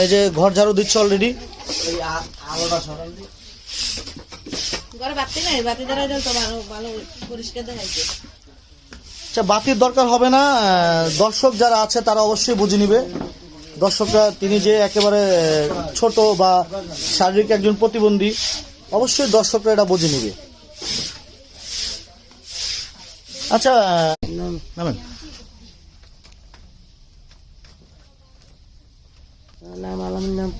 এই যে ঘর ঝাড়ু দিচ্ছে অলরেডি ঘরে বাতি নাই? বাতি দ্বারা তো ভালো ভালো পরিষ্কার দেখাইছে। আচ্ছা বাতির দরকার হবে না। দর্শক যারা আছে তারা অবশ্যই বুঝে নিবে। দর্শকরা তিনি যে একেবারে ছোট বা শারীরিক একজন প্রতিবন্ধী অবশ্যই দর্শকরা এটা বুঝে নিবে। আচ্ছা নামেন নাম আলমের নাম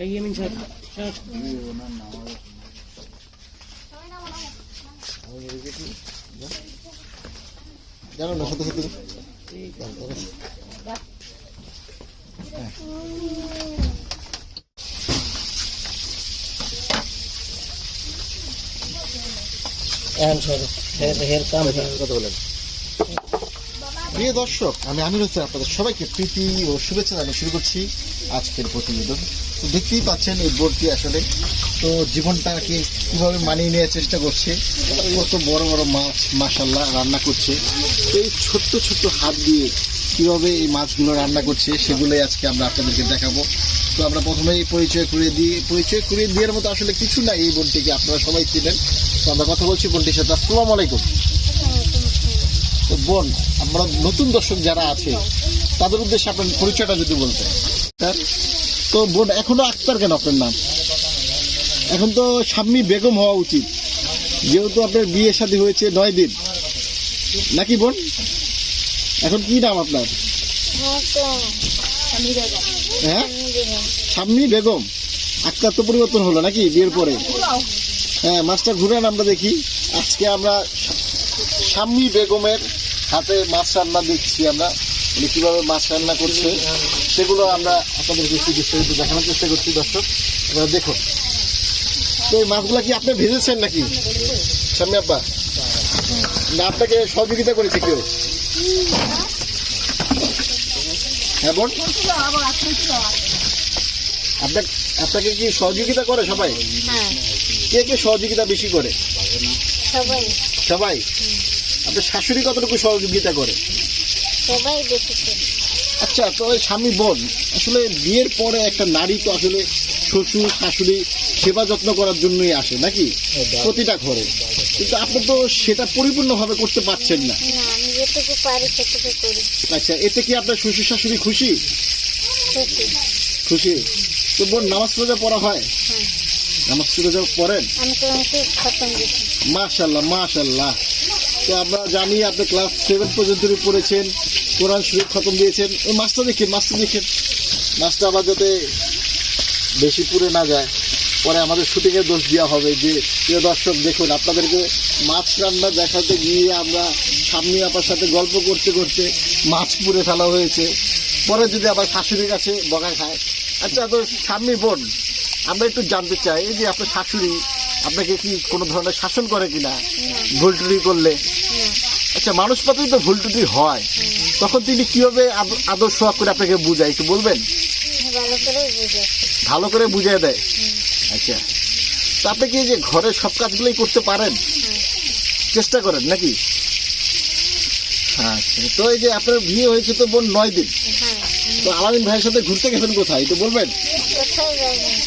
এই আমি স্যার জানো না সত্যি সত্যি এখন স্যার হের কথা বলেন। প্রিয় দর্শক, আমি আমির হোসেন, আপনাদের সবাইকে প্রীতি ও শুভেচ্ছা জানিয়ে শুরু করছি আজকের প্রতিবেদন। তো দেখতেই পাচ্ছেন এই বোর্ডটি আসলে। তো জীবনটাকে কীভাবে মানিয়ে নেওয়ার চেষ্টা করছে, কত বড় বড় মাছ মাসাল্লাহ রান্না করছে। তো এই ছোট্ট ছোট্ট হাত দিয়ে কীভাবে এই মাছগুলো রান্না করছে, সেগুলোই আজকে আমরা আপনাদেরকে দেখাবো। তো আমরা প্রথমেই পরিচয় করিয়ে দিই। পরিচয় করিয়ে দেওয়ার মতো আসলে কিছু না এই বোর্ডটিকে, আপনারা সবাই তো আমরা কথা বলছি বোনটির সাথে। আসসালামু আলাইকুম। তো বোন, আমরা নতুন দর্শক যারা আছে, তাদের উদ্দেশ্যে আপনার পরিচয়টা যদি স্যার, তো বোন, এখনও আক্তার কেন আপনার নাম? এখন তো সাম্মি বেগম হওয়া উচিত। যেহেতু আপনার বিয়ে শাদী হয়েছে নয় দিন। নাকি বোন? এখন কি নাম আপনার? হ্যাঁ? সাম্মি বেগম। আক্তার তো পরিবর্তন হলো নাকি বিয়ের পরে? হ্যাঁ মাছটা ঘুরান, আমরা দেখি। আজকে আমরা শাম্মী বেগমের হাতে মাছ রান্না দেখছি আমরা, উনি কীভাবে মাছ রান্না করছে, সেগুলো আমরা আপনাদেরকে একটু বিস্তারিত দেখানোর চেষ্টা করছি, দর্শক। আপনারা দেখুন। তো এই মাছগুলো কি আপনি ভেজেছেন নাকি? শাম্মী আব্বা? না, আপনাকে সহযোগিতা করেছে কেউ? হ্যাঁ বোন? আপনার আপনাকে কি সহযোগিতা করে সবাই? হ্যাঁ। কে কে সহযোগিতা বেশি করে? সবাই। সবাই? আপনার শাশুড়ি কতটুকু সহযোগিতা করে? সবাই আচ্ছা তো স্বামী বোন আসলে বিয়ের পরে একটা নারী তো আসলে শ্বশুর শাশুড়ি সেবা যত্ন করার জন্যই আসে নাকি? প্রতিটা ঘরে। কিন্তু আপনি তো সেটা পরিপূর্ণভাবে করতে পারছেন না। না আমি যেটুকু পারি সেটুকু করি। আচ্ছা এতে কি আপনার শ্বশুর শাশুড়ি খুশি? খুশি। তো বোন নামাজ রোজা পড়া হয়। নামাজ পড়েন? তো অনেক খতম মাশাল্লাহ মাশাল্লাহ তো আমরা জানি আপনি ক্লাস সেভেন পর্যন্ত পড়েছেন কোরআন শরীফ খতম দিয়েছেন। ওই মাছটা দেখেন মাছটা দেখেন। মাছটা আবার যাতে বেশি পুড়ে না যায় পরে আমাদের শুটিংয়ের দোষ দেওয়া হবে যে প্রিয় দর্শক দেখুন আপনাদেরকে মাছ রান্না দেখাতে গিয়ে আমরা সামনে আপার সাথে গল্প করতে করতে মাছ পুড়ে ফেলা হয়েছে। পরে যদি আবার শাশুড়ির কাছে বকা খায় আচ্ছা তো স্বামী বোন আমরা একটু জানতে চাই এই যে আপনার শাশুড়ি আপনাকে কি কোনো ধরনের শাসন করে কিনা? ভুল টুটি করলে? আচ্ছা মানুষ পাতেই তো ভুল টুটি হয়। তখন তিনি কীভাবে আদ- আদর সোয়াগ করে আপনাকে বুঝায়? একটু বলবেন? ভালো করে বুঝিয়ে দেয়? আচ্ছা। তা আপনি কি যে ঘরের সব কাজগুলোই করতে পারেন? চেষ্টা করেন নাকি? আচ্ছা তো এই যে আপনার বিয়ে হয়েছে তো বোন নয় দিন। হ্যাঁ। তো আলামিন ভাইয়ের সাথে ঘুরতে গেছেন কোথায়? একটু বলবেন?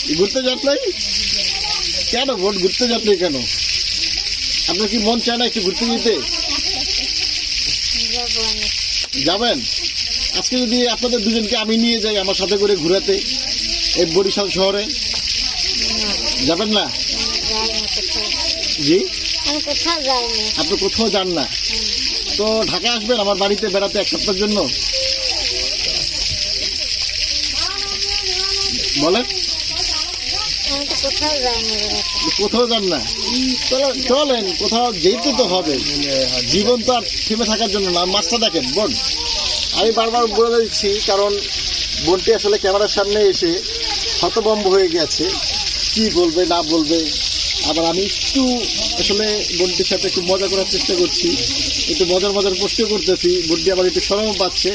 ঘুরতে যান নাই? কেন বোন ঘুরতে যান নাই কেন? আপনার কি মন চায় না একটু ঘুরতে যেতে? যাবেন? আজকে যদি আপনাদের দুজনকে আমি নিয়ে যাই আমার সাথে করে ঘুরাতে, এই বরিশাল শহরে। যাবেন না? জি? আপনি কোথাও যান না। তো ঢাকা আসবেন, আমার বাড়িতে বেড়াতে এক সপ্তাহের জন্য? বলেন। কোথাও যান না? চলো- চলেন কোথাও যেতে তো হবে। জীবন তো আর থেমে থাকার জন্য না। মাছটা দেখেন বোন। আমি বারবার বলে দিচ্ছি কারণ বোনটি আসলে ক্যামেরার সামনে এসে হতবম্ব হয়ে গেছে। কি বলবে না বলবে? আবার আমি একটু আসলে বোনটির সাথে একটু মজা করার চেষ্টা করছি। একটু মজার মজার প্রশ্ন করতেছি। বোনটি আবার একটু সরম পাচ্ছে।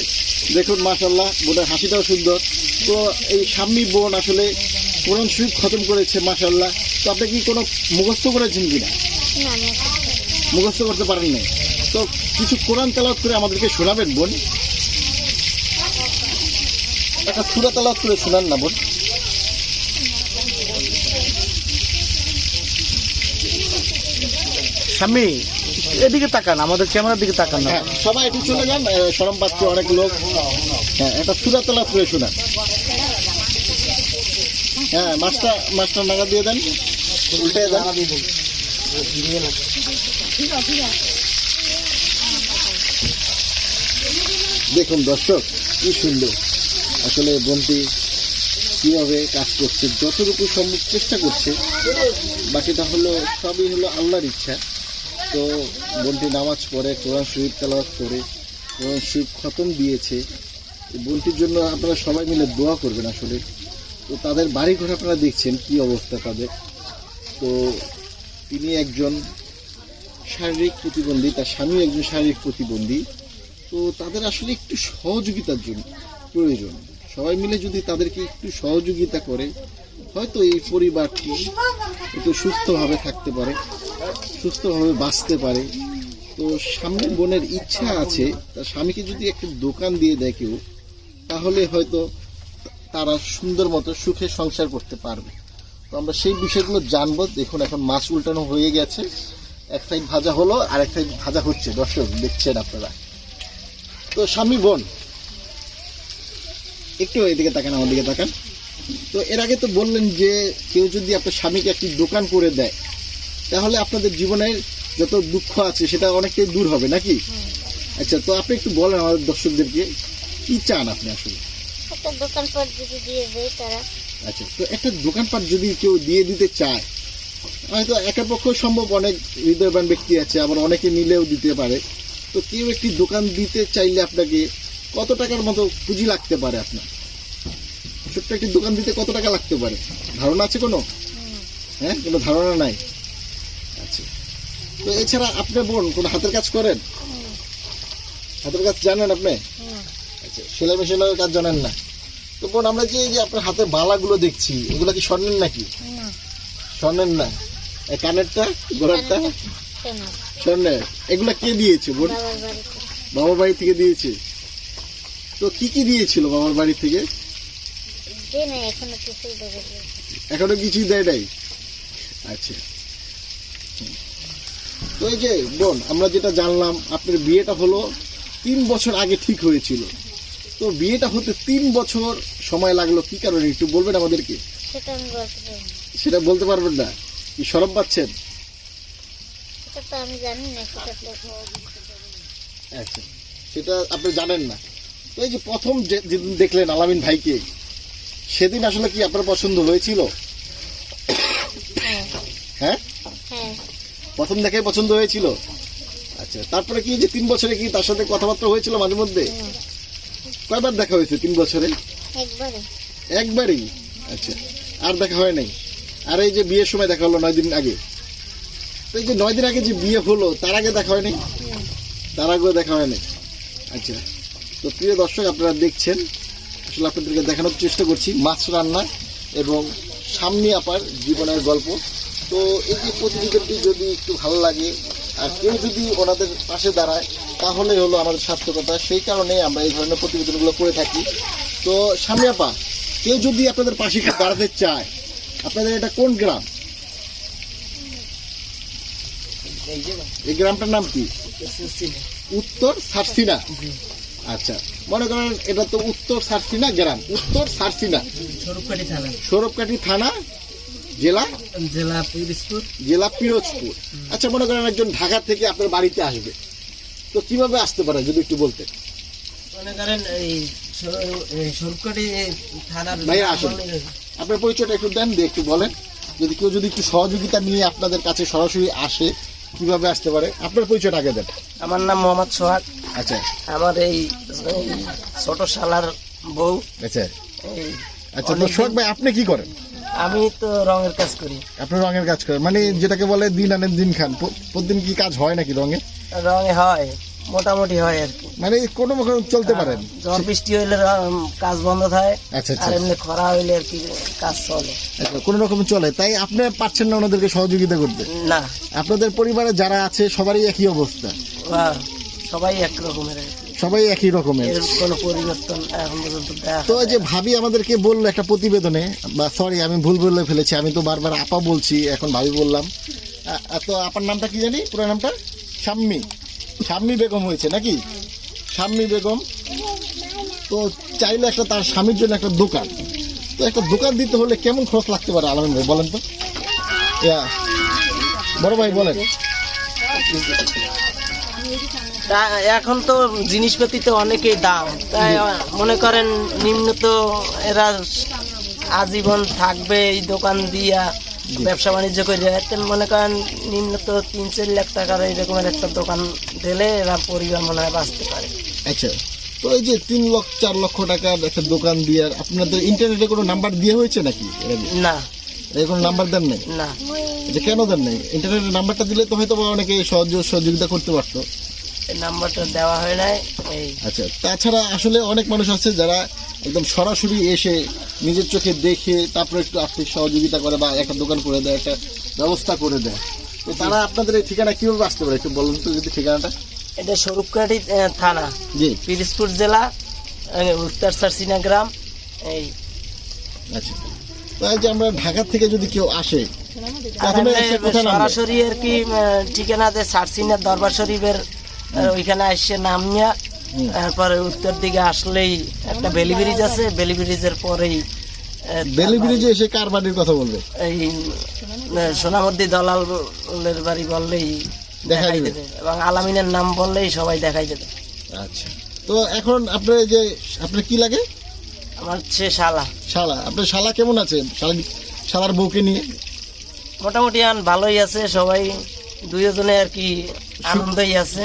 দেখুন মাশাল্লাহ বোনের হাসিটাও সুন্দর। তো এই স্বামী বোন আসলে কোরআন শরীফ খতম করেছে মাশাল্লাহ তো আপনি কি কোনো মুখস্থ করেছেন কিনা? না মুখস্থ করতে পারেন না তো কিছু কোরআন তালাত করে আমাদেরকে শোনাবেন বোন। একটা সুরা তেলাওয়াত করে শোনান না বোন। স্বামী এদিকে তাকান আমাদের ক্যামেরার দিকে তাকান না। হ্যাঁ সবাই একটু চলে যান সরম পাচ্ছে অনেক লোক। হ্যাঁ একটা সুরা তেলাওয়াত করে শোনান। হ্যাঁ মাছটা মাছটা নাগা দিয়ে দেন। উল্টে দেখুন দর্শক, কি সুন্দর। আসলে বোনটি কীভাবে কাজ করছে, যতটুকু সম্ভব চেষ্টা করছে, বাকিটা হলো, সবই হলো আল্লাহর ইচ্ছা। তো বন্টি নামাজ পড়ে, কোরআন শরীফ তেলাওয়াত করে, কোরআন শরীফ খতম দিয়েছে। বোনটির জন্য আপনারা সবাই মিলে দোয়া করবেন আসলে। তো তাদের বাড়ি ঘর আপনারা দেখছেন, কি অবস্থা তাদের? তো তিনি একজন শারীরিক প্রতিবন্ধী, তার স্বামী একজন শারীরিক প্রতিবন্ধী। তো তাদের আসলে একটু সহযোগিতার জন্য প্রয়োজন। সবাই মিলে যদি তাদেরকে একটু সহযোগিতা করে, হয়তো এই পরিবারটি একটু সুস্থভাবে থাকতে পারে, সুস্থভাবে বাঁচতে পারে। তো সামনে বোনের ইচ্ছা আছে, তার স্বামীকে যদি একটা দোকান দিয়ে দেয় কেউ, তাহলে হয়তো তারা সুন্দর মতো সুখে সংসার করতে পারবে। তো আমরা সেই বিষয়গুলো জানব। দেখুন এখন মাছ উল্টানো হয়ে গেছে। এক সাইড ভাজা হলো আর এক সাইড ভাজা হচ্ছে। দর্শক দেখছেন আপনারা। তো স্বামী বোন একটু এদিকে তাকান আমার দিকে তাকান। তো এর আগে তো বললেন যে কেউ যদি আপনার স্বামীকে একটি দোকান করে দেয় তাহলে আপনাদের জীবনের যত দুঃখ আছে সেটা অনেকটাই দূর হবে নাকি? আচ্ছা তো আপনি একটু বলেন আমাদের দর্শকদেরকে কি চান আপনি আসলে? একটা দোকানপাট যদি দিয়ে দেয় তারা। আচ্ছা তো একটা দোকানপাট যদি কেউ দিয়ে দিতে চায় হয়তো একার পক্ষ সম্ভব অনেক হৃদয়বান ব্যক্তি আছে আবার অনেকে মিলেও দিতে পারে। তো কেউ একটি দোকান দিতে চাইলে আপনাকে কত টাকার মতো পুঁজি লাগতে পারে আপনার? ছোট্ট একটি দোকান দিতে কত টাকা লাগতে পারে? ধারণা আছে কোনো? হ্যাঁ কোনো ধারণা নাই? আচ্ছা তো এছাড়া আপনি বোন কোনো হাতের কাজ করেন? হাতের কাজ জানেন আপনি? হুম। আচ্ছা সেলাই মেশিনের কাজ জানেন না। তো বোন আমরা যে এই যে আপনার হাতে বালাগুলো দেখছি এগুলো কি স্বর্ণের নাকি? স্বর্ণের না? এই কানেরটা গোড়ারটা? কেন স্বর্ণের। এগুলো কে দিয়েছে বোন? বাবার বাড়ি থেকে। দিয়েছে? তো কি কি দিয়েছিল বাবার বাড়ি থেকে। এখনও কিছুই দেয় নাই? আচ্ছা। তো এই যে বোন আমরা যেটা জানলাম আপনার বিয়েটা হলো তিন বছর আগে ঠিক হয়েছিল। তো বিয়েটা হতে তিন বছর সময় লাগল কি কারণে? একটু বলবেন আমাদেরকে? সেটা বলতে পারবেন না? কি সরব পাচ্ছেন? আচ্ছা সেটা আপনি জানেন না। তো এই যে প্রথম যে- যেদিন দেখলেন আলামিন ভাইকে সেদিন আসলে কি আপনার পছন্দ হয়েছিল? হ্যাঁ? হ্যাঁ। প্রথম দেখাই পছন্দ হয়েছিল? আচ্ছা তারপরে কি যে তিন বছরে কি তার সাথে কথাবার্তা হয়েছিল মাঝে মধ্যে। কয়বার দেখা হয়েছে? তিন বছরে? একবারই? আচ্ছা। আর দেখা হয় নাই? আর এই যে বিয়ের সময় দেখা হলো নয় দিন আগে? তো এই যে নয় দিন আগে যে বিয়ে হলো তার আগে দেখা হয়নি? হুম। তার আগেও দেখা হয়নি। আচ্ছা। তো প্রিয় দর্শক আপনারা দেখছেন। আসলে আপনাদেরকে দেখানোর চেষ্টা করছি মাছ রান্না এবং সামনে আপার জীবনের গল্প। তো এই যে প্রতিযোগিতাটি যদি একটু ভালো লাগে আর কেউ যদি ওনাদের পাশে দাঁড়ায় তাহলে হলো আমাদের সার্থকতা। সেই কারণে আমরা এই ধরনের প্রতিবেদনগুলো করে থাকি। তো সামনে আপা কেউ যদি আপনাদের পাশে দাঁড়াতে চায় আপনাদের এটা কোন গ্রাম? এই গ্রামটার নাম কি? উত্তর সারসিনা। আচ্ছা মনে করেন এটা তো উত্তর সারসিনা গ্রাম। উত্তর সারসিনা। স্বরূপকাঠি থানা। সৌরভকাঠি থানা জেলা? জেলা পিরিজপুর। জেলা পিরোজপুর। আচ্ছা মনে করেন একজন ঢাকা থেকে আপনার বাড়িতে আসবে। তো কীভাবে আসতে পারে যদি একটু বলতেন? মনে করেন এই স্বরূপকাঠি থানার ভাইয়া আসুন। আপনার পরিচয়টা একটু দেন দিয়ে একটু বলেন। যদি কেউ যদি একটু সহযোগিতা নিয়ে আপনাদের কাছে সরাসরি আসে কীভাবে আসতে পারে? আপনার পরিচয়টা আগে দেন। আমার নাম মোহাম্মদ সোহাগ। আচ্ছা। আমার এই ছোট শালার বউ। আচ্ছা। আচ্ছা তো সোহাগ ভাই আপনি কি করেন? আমি তো রঙের কাজ করি। আপনি রঙের কাজ করেন মানে যেটাকে বলে দিন আনেন দিন খান। প্রতিদিন কি কাজ হয় নাকি রঙে? রঙে হয় মোটামুটি হয় আর কি। মানে কোনো রকম চলতে পারেন? ঝড় বৃষ্টি হইলে কাজ বন্ধ থাকে আচ্ছা, আচ্ছা। আর এমনি খরা হইলে আর কি কাজ চলে। আচ্ছা, কোনো রকম চলে। তাই আপনি পারছেন না ওনাদেরকে সহযোগিতা করতে? না। আপনাদের পরিবারে যারা আছে সবারই একই অবস্থা? সবাই এক রকমের সবাই একই রকমের? কোনো পরিবর্তন এখন পর্যন্ত তো এই যে ভাবি আমাদেরকে বলল একটা প্রতিবেদনে বা সরি আমি ভুল বলে ফেলেছি আমি তো বারবার আপা বলছি এখন ভাবি বললাম। তো আপার নামটা কি জানি? পুরো নামটা? শাম্মী। শাম্মী বেগম হয়েছে নাকি? শাম্মী বেগম তো চাইলে একটা তার স্বামীর জন্য একটা দোকান। তো একটা দোকান দিতে হলে কেমন খরচ লাগতে পারে আলমিন ভাই বলেন তো? বড় ভাই বলেন। তা এখন তো জিনিসপাতি তো অনেকই দাম। তাই মনে করেন নিম্ন তো এরা আজীবন থাকবে এই দোকান দিয়া। ব্যবসা বাণিজ্য করে মনে করেন নিম্ন তো তিন চার লাখ টাকার এইরকমের একটা দোকান দিলে এরা পরিবার মনে হয় বাঁচতে পারে। আচ্ছা তো এই যে তিন লক্ষ চার লক্ষ টাকার একটা দোকান দিয়ে আপনাদের ইন্টারনেটে কোনো নাম্বার দিয়ে হয়েছে নাকি না। কোনো নাম্বার দেন নাই? না। যে কেন দেন নাই? ইন্টারনেটের নাম্বারটা দিলে তো হয়তো অনেকে সহজ সহযোগিতা করতে পারতো। এই নাম্বারটা দেওয়া হয় নাই এই। আচ্ছা তাছাড়া আসলে অনেক মানুষ আছে যারা একদম সরাসরি এসে নিজের চোখে দেখে তারপরে একটু আর্থিক সহযোগিতা করে বা একটা দোকান করে দেয় একটা ব্যবস্থা করে দেয়। তো তারা আপনাদের এই ঠিকানা কীভাবে আসতে পারে? একটু বলুন তো যদি ঠিকানাটা। এটা স্বরূপকাঠি থানা। জি। পিরিজপুর জেলা উত্তর সারসিনা গ্রাম এই। আচ্ছা। তো এই যে আমরা ঢাকা থেকে যদি কেউ আসে সরাসরি আর কি ঠিকানা যে সারসিনা দরবার শরীফের ওইখানে আসছে নামিয়া। তারপরে উত্তর দিকে আসলেই একটা বেলি ব্রিজ আছে বেলি ব্রিজের পরেই বেলি ব্রিজে এসে কার বাড়ির কথা বলবে? এই সোনামদ্দি দলালের বাড়ি বললেই দেখাই দিবে। এবং আলামিনের নাম বললেই সবাই দেখাই দেবে। আচ্ছা। তো এখন আপনার যে আপনার কি লাগে? আমার সে শালা। শালা। আপনার শালা কেমন আছে? শালা শালার বউকে নিয়ে? মোটামুটি আন ভালোই আছে সবাই দুইজনে আর কি আনন্দই আছে।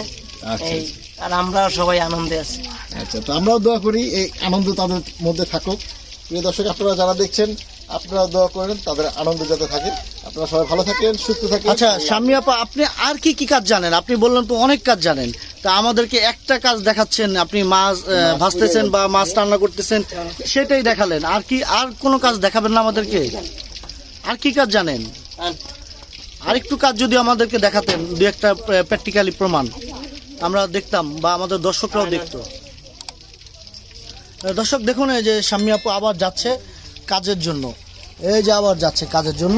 এই আর আমরাও সবাই আনন্দে আছি। আচ্ছা তো আমরাও দোয়া করি এই আনন্দ তাদের মধ্যে থাকুক। প্রিয় দর্শক আপনারা যারা দেখছেন আপনারা দোয়া করেন তাদের আনন্দ যাতে থাকে। আপনারা সবাই ভালো থাকেন সুস্থ থাকেন। আচ্ছা স্বামী আপা আপনি আর কি কি কাজ জানেন? আপনি বললেন তো অনেক কাজ জানেন। তা আমাদেরকে একটা কাজ দেখাচ্ছেন আপনি মাছ ভাজতেছেন বা মাছ রান্না করতেছেন সেটাই দেখালেন। আর কি আর কোনো কাজ দেখাবেন না আমাদেরকে? আর কি কাজ জানেন? আর একটু কাজ যদি আমাদেরকে দেখাতেন দু একটা প্র্যাকটিক্যালি প্রমাণ। আমরা দেখতাম বা আমাদের দর্শকরাও দেখতো। দর্শক দেখুন এই যে স্বামী আপু আবার যাচ্ছে কাজের জন্য। এই যে আবার যাচ্ছে কাজের জন্য।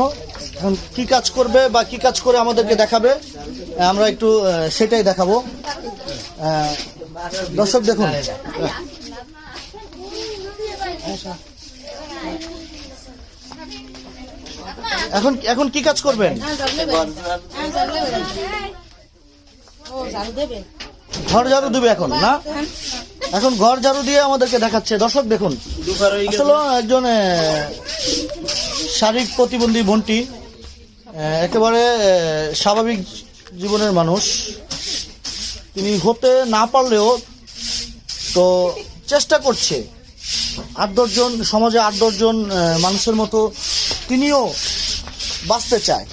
এখন কি কাজ করবে বা কি কাজ করে আমাদেরকে দেখাবে আমরা একটু সেটাই দেখাবো। দর্শক দেখুন। এখন এখন কি কাজ করবেন? হ্যাঁ? হ্যাঁ, নেবেন? ও, দেবে? ঘর ঝাড়ু দিবে এখন, না? এখন ঘর ঝাড়ু দিয়ে আমাদেরকে দেখাচ্ছে। দর্শক দেখুন, আসলে একজন শারীরিক প্রতিবন্ধী বোনটি একেবারে স্বাভাবিক জীবনের মানুষ। তিনি হতে না পারলেও তো চেষ্টা করছে। আট দশজন সমাজে আট দশজন মানুষের মতো তিনিও বাঁচতে চায়।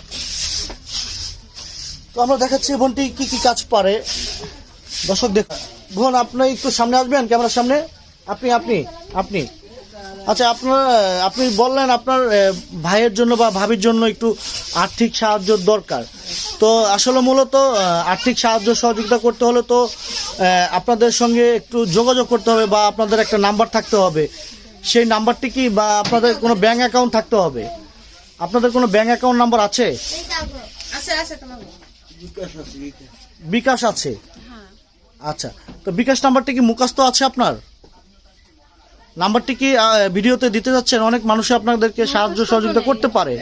তো আমরা দেখাচ্ছি বোনটি কি কি কাজ পারে। দর্শক দেখুন বোন আপনি একটু সামনে আসবেন ক্যামেরার সামনে? আপনি আপনি আপনি। আচ্ছা আপনার আপনি বললেন আপনার ভাইয়ের জন্য বা ভাবির জন্য একটু আর্থিক সাহায্য দরকার। তো আসলে মূলত আর্থিক সাহায্য সহযোগিতা করতে হলে তো আপনাদের সঙ্গে একটু যোগাযোগ করতে হবে বা আপনাদের একটা নাম্বার থাকতে হবে। সেই নাম্বারটি কি বা আপনাদের কোনো ব্যাঙ্ক অ্যাকাউন্ট থাকতে হবে? আপনাদের কোনো ব্যাঙ্ক অ্যাকাউন্ট নাম্বার আছে? আছে, আছে তোমার। বিকাশ আছে। আচ্ছা তো বিকাশ নাম্বারটি কি মুখস্থ আছে আপনার? নাম্বারটি কি ভিডিওতে দিতে যাচ্ছেন? অনেক মানুষ আপনাদেরকে সাহায্য সহযোগিতা করতে পারে।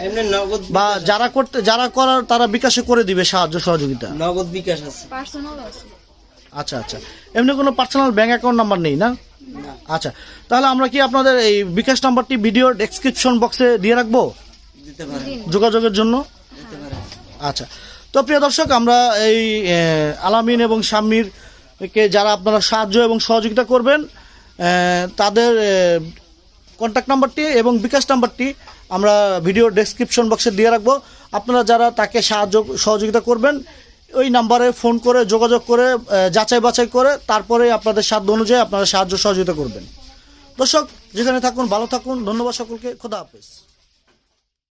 বা যারা করতে যারা করার তারা বিকাশে করে দিবে সাহায্য সহযোগিতা। নগদ বিকাশ আছে। আচ্ছা আচ্ছা। এমনি কোনো পার্সোনাল ব্যাংক অ্যাকাউন্ট নাম্বার নেই না? আচ্ছা তাহলে আমরা কি আপনাদের এই বিকাশ নাম্বারটি ভিডিওর ডেসক্রিপশন বক্সে দিয়ে রাখব? যোগাযোগের জন্য? আচ্ছা তো প্রিয় দর্শক আমরা এই আলামিন এবং শাম্মীর কে যারা আপনারা সাহায্য এবং সহযোগিতা করবেন তাদের কন্ট্যাক্ট নাম্বারটি এবং বিকাশ নাম্বারটি আমরা ভিডিও ডেসক্রিপশন বক্সে দিয়ে রাখব। আপনারা যারা তাকে সাহায্য, সহযোগিতা করবেন, ওই নাম্বারে ফোন করে, যোগাযোগ করে যাচাই বাছাই করে, তারপরে আপনাদের সাধ্য অনুযায়ী আপনারা সাহায্য, সহযোগিতা করবেন। দর্শক, যেখানে থাকুন, ভালো থাকুন। ধন্যবাদ সকলকে। খোদা হাফেজ।